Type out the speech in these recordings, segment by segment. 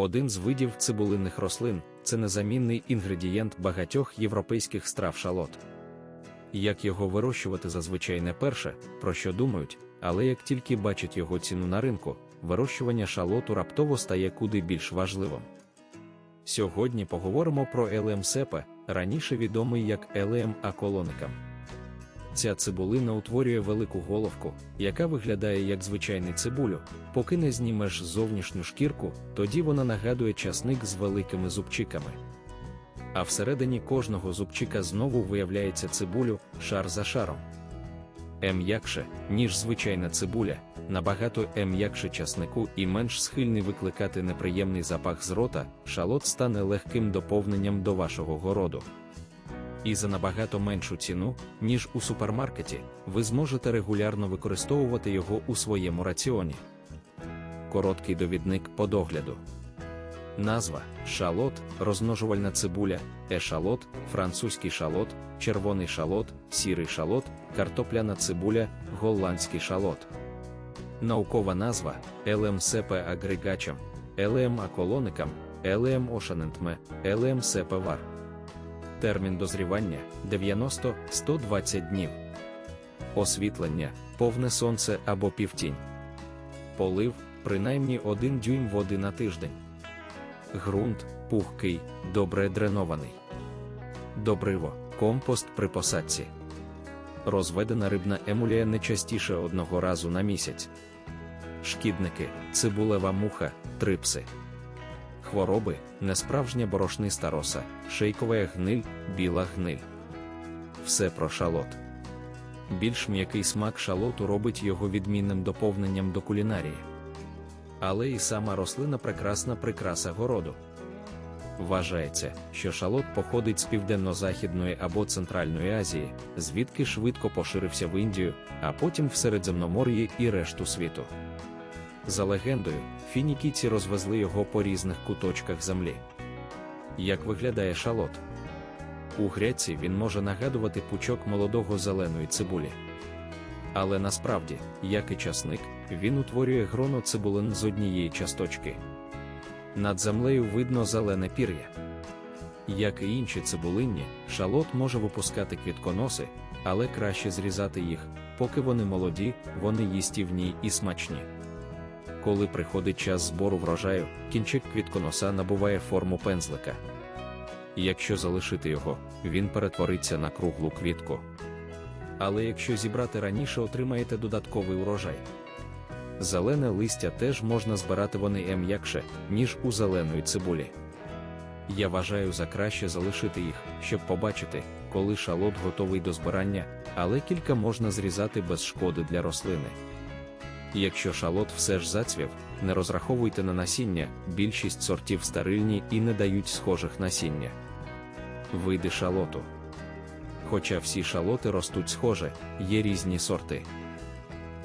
один з видів цибулинних рослин, це незамінний інгредієнт багатьох європейських страв шалот. Як його вирощувати зазвичай не перше, про що думають, але як тільки бачать його ціну на ринку, вирощування шалоту раптово стає куди більш важливим. Сьогодні поговоримо про елем сепе, раніше відомий як елем аколоникам. Ця цибулина утворює велику головку, яка виглядає як звичайний цибулю, поки не знімеш зовнішню шкірку, тоді вона нагадує часник з великими зубчиками. А всередині кожного зубчика знову виявляється цибулю, шар за шаром. М'якше, ніж звичайна цибуля, набагато м'якше часнику і менш схильний викликати неприємний запах з рота, шалот стане легким доповненням до вашого городу. І за набагато меншу ціну, ніж у супермаркеті, ви зможете регулярно використовувати його у своєму раціоні. Короткий довідник по догляду. Назва шалот, розмножувальна цибуля, ешалот, французький шалот, червоний шалот, сірий шалот, картопляна цибуля, голландський шалот. Наукова назва Елем сепе агрегачем, Елем аколоникам, Елем ошанентме, Елем сепе вар. Термін дозрівання 90-120 днів. Освітлення, повне сонце або півтінь. Полив принаймні 1 дюйм води на тиждень. Грунт пухкий, добре дренований. Добриво, компост при посадці. Розведена рибна емулія не частіше одного разу на місяць. Шкідники, цибулева муха, трипси. Хвороби, несправжня борошниста роса, шейкова гниль, біла гниль. Все про шалот. Більш м'який смак шалоту робить його відмінним доповненням до кулінарії. Але і сама рослина прекрасна прикраса городу. Вважається, що шалот походить з південно-західної або Центральної Азії, звідки швидко поширився в Індію, а потім в Середземномор'ї і решту світу. За легендою, фінікійці розвезли його по різних куточках землі. Як виглядає шалот? У гряці він може нагадувати пучок молодого зеленої цибулі. Але насправді, як і часник, він утворює гроно цибулин з однієї часточки. Над землею видно зелене пір'я. Як і інші цибулинні, шалот може випускати квітконоси, але краще зрізати їх, поки вони молоді, вони їстівні і смачні. Коли приходить час збору врожаю, кінчик квітконоса набуває форму пензлика. Якщо залишити його, він перетвориться на круглу квітку. Але якщо зібрати раніше, отримаєте додатковий урожай. Зелене листя теж можна збирати вони м'якше, ніж у зеленої цибулі. Я вважаю за краще залишити їх, щоб побачити, коли шалот готовий до збирання, але кілька можна зрізати без шкоди для рослини. Якщо шалот все ж зацвів, не розраховуйте на насіння, більшість сортів стерильні і не дають схожих насіння. Види шалоту. Хоча всі шалоти ростуть схоже, є різні сорти.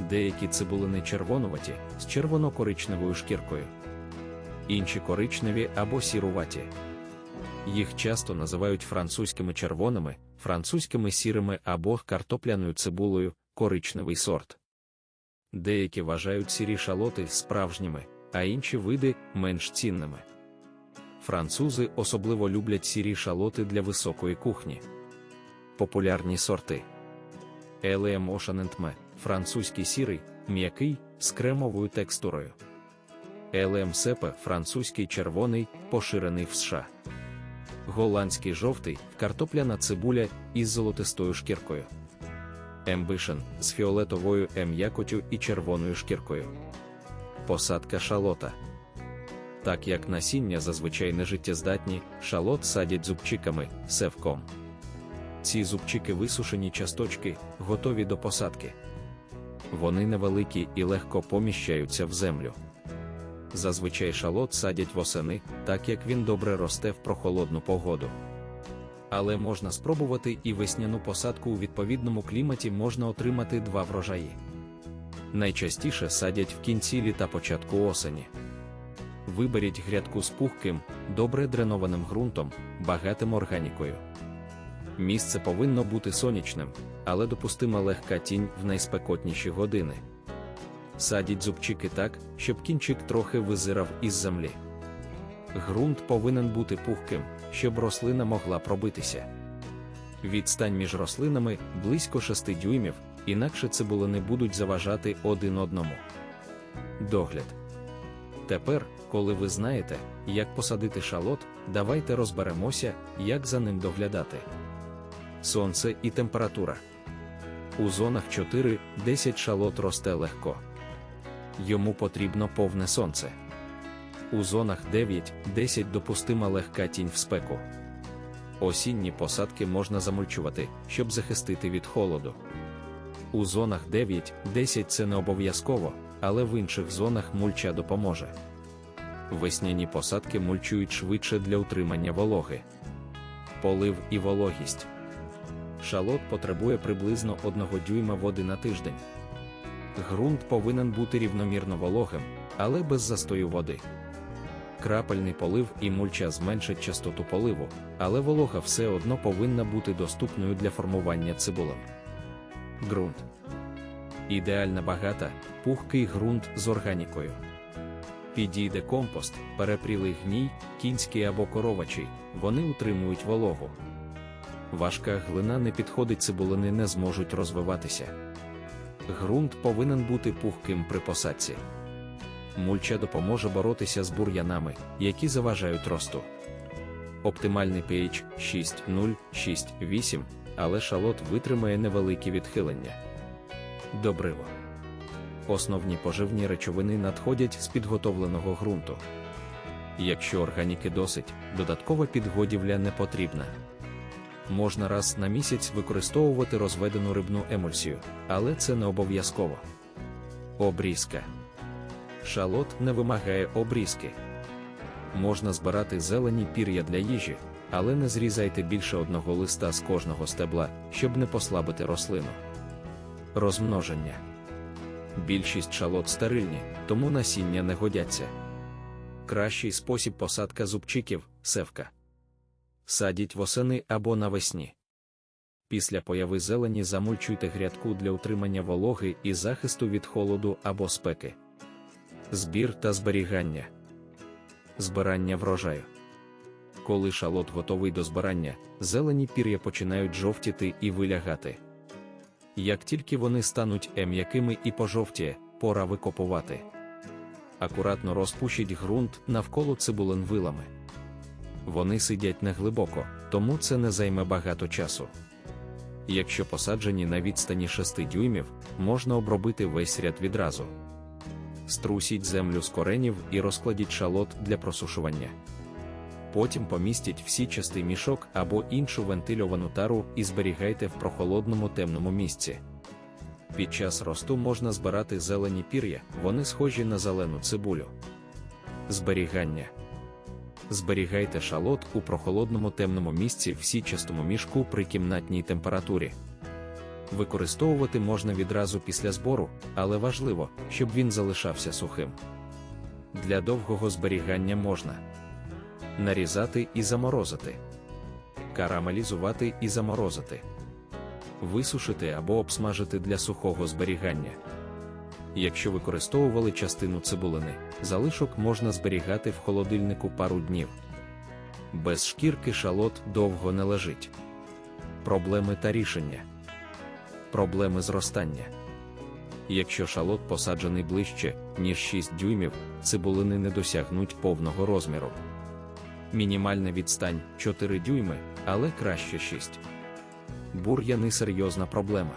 Деякі цибулини червонуваті з червоно-коричневою шкіркою, інші коричневі або сіруваті. Їх часто називають французькими червоними, французькими сірими або картопляною цибулею, коричневий сорт. Деякі вважають сірі шалоти справжніми, а інші види менш цінними. Французи особливо люблять сірі шалоти для високої кухні. Популярні сорти Елеем Ошанентме, французький сірий, м'який, з кремовою текстурою. Елеем Сепе, французький червоний, поширений в США. Голландський жовтий, картопляна цибуля із золотистою шкіркою. Ембишен з фіолетовою м'якотю і червоною шкіркою. Посадка шалота. Так як насіння зазвичай не життєздатні, шалот садять зубчиками, севком. Ці зубчики висушені часточки, готові до посадки. Вони невеликі і легко поміщаються в землю. Зазвичай шалот садять восени, так як він добре росте в прохолодну погоду. Але можна спробувати і весняну посадку у відповідному кліматі можна отримати два врожаї. Найчастіше садять в кінці літа початку осені. Виберіть грядку з пухким, добре дренованим ґрунтом, багатим органікою. Місце повинно бути сонячним, але допустима легка тінь в найспекотніші години. Садіть зубчики так, щоб кінчик трохи визирав із землі. Ґрунт повинен бути пухким, щоб рослина могла пробитися. Відстань між рослинами близько 6 дюймів, інакше цибулини будуть заважати один одному. Догляд. Тепер, коли ви знаєте, як посадити шалот, давайте розберемося, як за ним доглядати. Сонце і температура. У зонах 4-10 шалот росте легко. Йому потрібно повне сонце. У зонах 9-10 допустима легка тінь в спеку. Осінні посадки можна замульчувати, щоб захистити від холоду. У зонах 9-10 це не обов'язково, але в інших зонах мульча допоможе. Весняні посадки мульчують швидше для утримання вологи. Полив і вологість. Шалот потребує приблизно 1 дюйма води на тиждень. Ґрунт повинен бути рівномірно вологим, але без застою води. Крапельний полив і мульча зменшать частоту поливу, але волога все одно повинна бути доступною для формування цибулин. Ґрунт. Ідеально багата, пухкий ґрунт з органікою. Підійде компост, перепрілий гній, кінський або коровачий, вони утримують вологу. Важка глина не підходить цибулини не зможуть розвиватися. Ґрунт повинен бути пухким при посадці. Мульча допоможе боротися з бур'янами, які заважають росту. Оптимальний pH 6,0-6,8, але шалот витримає невеликі відхилення. Добриво. Основні поживні речовини надходять з підготовленого ґрунту. Якщо органіки досить, додаткова підгодівля не потрібна. Можна раз на місяць використовувати розведену рибну емульсію, але це не обов'язково. Обрізка. Шалот не вимагає обрізки. Можна збирати зелені пір'я для їжі, але не зрізайте більше одного листа з кожного стебла, щоб не послабити рослину. Розмноження. Більшість шалот стерильні, тому насіння не годяться. Кращий спосіб посадка зубчиків севка. Садіть восени або навесні. Після появи зелені замульчуйте грядку для утримання вологи і захисту від холоду або спеки. Збір та зберігання. Збирання врожаю. Коли шалот готовий до збирання, зелені пір'я починають жовтіти і вилягати. Як тільки вони стануть м'якими і пожовтіє, пора викопувати. Акуратно розпушіть ґрунт навколо цибулин вилами. Вони сидять неглибоко, тому це не займе багато часу. Якщо посаджені на відстані 6 дюймів, можна обробити весь ряд відразу. Струсіть землю з коренів і розкладіть шалот для просушування. Потім помістіть всі части мішок або іншу вентильовану тару і зберігайте в прохолодному темному місці. Під час росту можна збирати зелені пір'я, вони схожі на зелену цибулю. Зберігання. Зберігайте шалот у прохолодному темному місці в січастому мішку при кімнатній температурі. Використовувати можна відразу після збору, але важливо, щоб він залишався сухим. Для довгого зберігання можна нарізати і заморозити, карамелізувати і заморозити, висушити або обсмажити для сухого зберігання. Якщо використовували частину цибулини, залишок можна зберігати в холодильнику пару днів. Без шкірки шалот довго не лежить. Проблеми та рішення. Проблеми зростання. Якщо шалот посаджений ближче, ніж 6 дюймів, цибулини не досягнуть повного розміру. Мінімальна відстань 4 дюйми, але краще 6. Бур'яни серйозна проблема.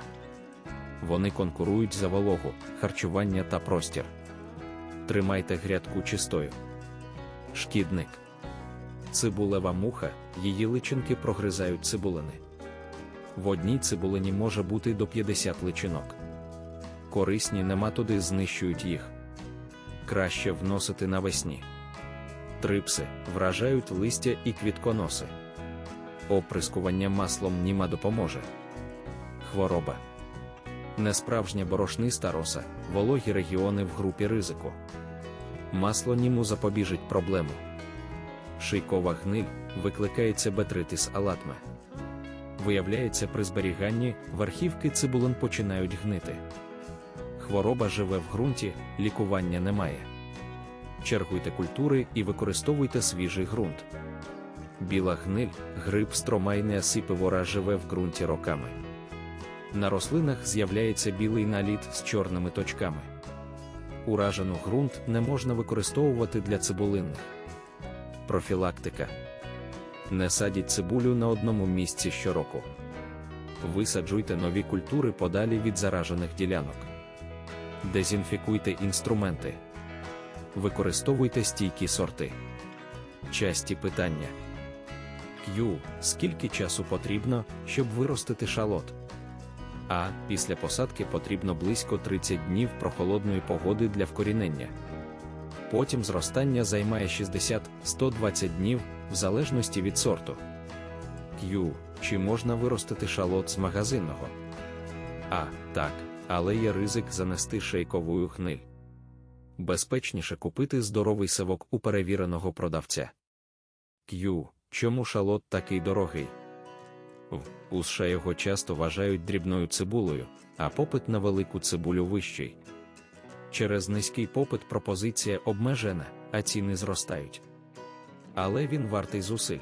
Вони конкурують за вологу, харчування та простір. Тримайте грядку чистою. Шкідник. Цибулева муха, її личинки прогризають цибулини. В одній цибулині може бути до 50 личинок. Корисні нематоди знищують їх. Краще вносити навесні. Трипси вражають листя і квітконоси. Оприскування маслом німа допоможе. Хвороба. Несправжня борошниста роса, вологі регіони в групі ризику. Масло німу запобіжить проблему. Шийкова гниль викликається бетритис алатме. Виявляється, при зберіганні верхівки цибулин починають гнити. Хвороба живе в ґрунті, лікування немає. чергуйте культури і використовуйте свіжий ґрунт. Біла гниль, гриб стромайне сипивора живе в ґрунті роками. На рослинах з'являється білий наліт з чорними точками. Уражену ґрунт не можна використовувати для цибулинних. Профілактика. Не садіть цибулю на одному місці щороку. Висаджуйте нові культури подалі від заражених ділянок. Дезінфікуйте інструменти. Використовуйте стійкі сорти. Часті питання. Q. Скільки часу потрібно, щоб виростити шалот? А. Після посадки потрібно близько 30 днів прохолодної погоди для вкорінення. Потім зростання займає 60-120 днів в залежності від сорту. Q. Чи можна виростити шалот з магазинного? А. Так, але є ризик занести шейковою гниль. Безпечніше купити здоровий сивок у перевіреного продавця. Q. Чому шалот такий дорогий? В. У США його часто вважають дрібною цибулею, а попит на велику цибулю вищий. Через низький попит пропозиція обмежена, а ціни зростають. Але він вартий зусиль.